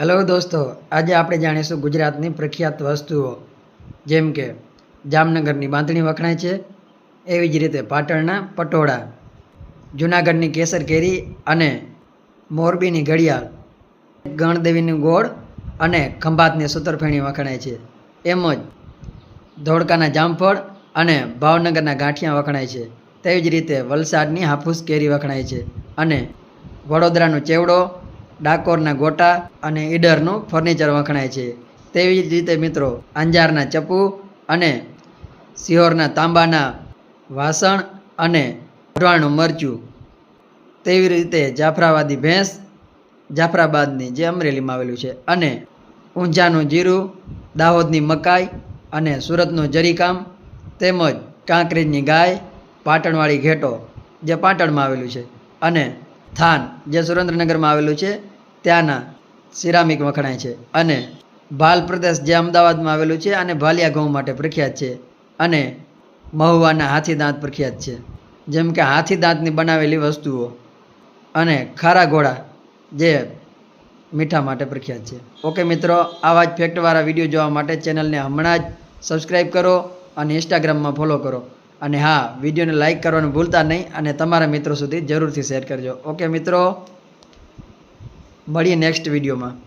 Hello દોસ્તો, આજે આપણે જાણીશું ગુજરાતની પ્રખ્યાત વસ્તુઓ, જેમ કે જામનગરની બાંધણી વખણાય છે, એવી જ રીતે પાટણના પટોળા, જૂનાગઢની કેસર કેરી અને મોરબીની ઘડિયાળ, ગણદેવીનું ગોળ અને ખંભાતની સૂતરફેણી વખણાય છે. એમ જ ધોળકાના જામફળ અને ભાવનગરના ગાંઠિયા વખણાય છે. તેવી જ રીતે વલસાડની હાફૂસ કેરી વખણાય છે અને વડોદરાનો ચેવડો ડાકોરના ગોટા અને ઈડરનું ફર્નિચર વખણાય છે. તેવી જ રીતે મિત્રો, અંજારના ચપ્પુ અને સિહોરના તાંબાના વાસણ અને ભરવાણું મરચું. તેવી રીતે જાફરાબાદી ભેંસ, જાફરાબાદની જે અમરેલીમાં આવેલું છે અને ઊંઝાનું જીરું, દાહોદની મકાઈ અને સુરતનું જરીકામ તેમજ કાંકરેજની ગાય, પાટણવાળી ઘેટો જે પાટણમાં આવેલું છે. અને થાન, જે સુરેન્દ્રનગરમાં આવેલું છે, ત્યાંના સિરામિક વખણાય છે. અને ભાલ પ્રદેશ જે અમદાવાદમાં આવેલું છે અને ભાલિયા ઘઉં માટે પ્રખ્યાત છે અને મહુવાના હાથી દાંત પ્રખ્યાત છે. જેમ કે હાથી દાંતની બનાવેલી વસ્તુઓ અને ખારા ઘોડા જે મીઠા માટે પ્રખ્યાત છે. ઓકે મિત્રો, આવા જ ફેક્ટવાળા વીડિયો જોવા માટે ચેનલને હમણાં જ સબસ્ક્રાઈબ કરો અને ઇન્સ્ટાગ્રામમાં ફોલો કરો. અને હા, વિડીયોને લાઈક કરવાનું ભૂલતા નહીં અને તમારા મિત્રો સુધી જરૂરથી શેર કરજો. ઓકે મિત્રો, મળીએ નેક્સ્ટ વિડીયોમાં.